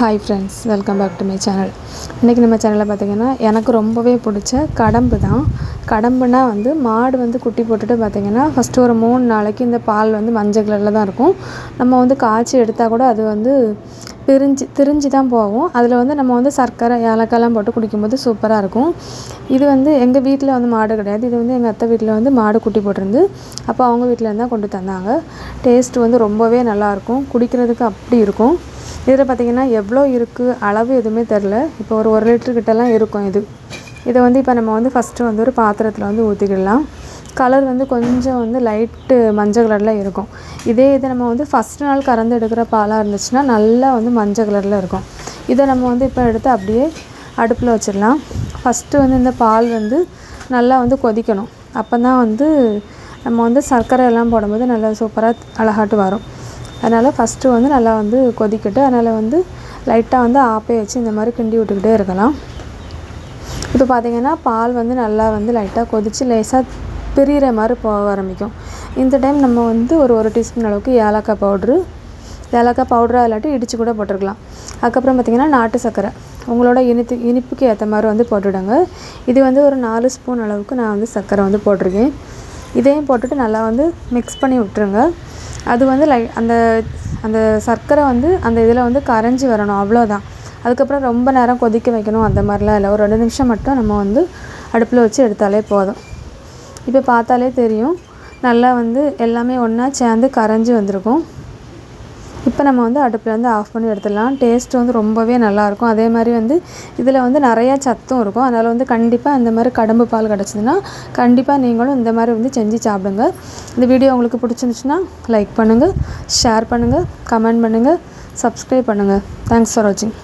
Hi friends welcome back to my channel இன்றைக்கி நம்ம சேனலில் பார்த்திங்கன்னா எனக்கு ரொம்பவே பிடிச்ச கடம்பு தான். கடம்புனா வந்து மாடு வந்து குட்டி போட்டுட்டு பார்த்திங்கன்னா ஃபஸ்ட்டு ஒரு மூணு நாளைக்கு இந்த பால் வந்து மஞ்சள் கலரில் தான் இருக்கும். நம்ம வந்து காய்ச்சி எடுத்தால் கூட அது வந்து பிரிஞ்சு திரிஞ்சு தான் போகும். அதில் வந்து நம்ம வந்து சர்க்கரை ஏலக்காய்லாம் போட்டு குடிக்கும்போது சூப்பராக இருக்கும். இது வந்து எங்கள் வீட்டில் வந்து மாடு கிடையாது. இது வந்து எங்கள் அத்தை வீட்டில் வந்து மாடு குட்டி போட்டிருந்து அப்போ அவங்க வீட்டில் இருந்தால் கொண்டு தந்தாங்க. டேஸ்ட் வந்து ரொம்பவே நல்லாயிருக்கும் குடிக்கிறதுக்கு அப்படி இருக்கும். இதில் பார்த்திங்கன்னா எவ்வளோ இருக்குது அளவு எதுவுமே தெரில. இப்போ ஒரு ஒரு லிட்டரு கிட்டலாம் இருக்கும் இது. இதை வந்து இப்போ நம்ம வந்து ஃபஸ்ட்டு வந்து ஒரு பாத்திரத்தில் வந்து ஊற்றிக்கிடலாம் கலர் வந்து கொஞ்சம் வந்து லைட்டு மஞ்சள் கலரில் இருக்கும். இதே இதை நம்ம வந்து ஃபஸ்ட் நாள் கறந்து எடுக்கிற பாலாக இருந்துச்சுன்னா நல்லா வந்து மஞ்சள் கலரில் இருக்கும். இதை நம்ம வந்து இப்போ எடுத்து அப்படியே அடுப்பில் வச்சிடலாம். ஃபஸ்ட்டு வந்து இந்த பால் வந்து நல்லா வந்து கொதிக்கணும். அப்போ தான் வந்து நம்ம வந்து சர்க்கரை எல்லாம் போடும்போது நல்லா சூப்பராக அழகாட்டு வரும். அதனால் ஃபஸ்ட்டு வந்து நல்லா வந்து கொதிக்கட்டு அதனால் வந்து லைட்டாக வந்து ஆப்பே வச்சு இந்த மாதிரி கிண்டி விட்டுக்கிட்டே இருக்கலாம். இப்போ பார்த்திங்கன்னா பால் வந்து நல்லா வந்து லைட்டாக கொதித்து லேசாக பிரிகிற மாதிரி போக ஆரம்பிக்கும். இந்த டைம் நம்ம வந்து ஒரு ஒரு டீஸ்பூன் அளவுக்கு ஏலக்காய் பவுட்ரு ஏலக்காய் பவுட்ராக இல்லாட்டி இடித்து கூட போட்டிருக்கலாம். அதுக்கப்புறம் பார்த்திங்கன்னா நாட்டு சர்க்கரை உங்களோட இனித்து இனிப்புக்கு ஏற்ற மாதிரி வந்து போட்டுவிடுங்க இது வந்து ஒரு நாலு ஸ்பூன் அளவுக்கு நான் வந்து சர்க்கரை வந்து போட்டிருக்கேன். இதையும் போட்டுட்டு நல்லா வந்து மிக்ஸ் பண்ணி விட்டுருங்க. அது வந்து லை அந்த அந்த சர்க்கரை வந்து அந்த இதில் வந்து கரைஞ்சி வரணும் அவ்வளோதான். அதுக்கப்புறம் ரொம்ப நேரம் கொதிக்க வைக்கணும் அந்த மாதிரிலாம் இல்லை. ஒரு ரெண்டு நிமிஷம் மட்டும் நம்ம வந்து அடுப்பில் வச்சு எடுத்தாலே போதும். இப்போ பார்த்தாலே தெரியும் நல்லா வந்து எல்லாமே ஒன்றா சேர்ந்து கரைஞ்சி வந்திருக்கும். இப்போ நம்ம வந்து அடுப்பில் வந்து ஆஃப் பண்ணி எடுத்துடலாம். டேஸ்ட் வந்து ரொம்பவே நல்லாயிருக்கும். அதே மாதிரி வந்து இதில் வந்து நிறையா சத்தும் இருக்கும். அதனால் வந்து கண்டிப்பாக அந்த மாதிரி கடம்பு பால் கிடச்சிதுன்னா கண்டிப்பாக நீங்களும் இந்த மாதிரி வந்து செஞ்சு சாப்பிடுங்க. இந்த வீடியோ உங்களுக்கு பிடிச்சிருந்துச்சுன்னா லைக் பண்ணுங்கள் ஷேர் பண்ணுங்கள் கமெண்ட் பண்ணுங்கள் சப்ஸ்கிரைப் பண்ணுங்கள் தேங்க்ஸ் ஃபார் வாட்சிங்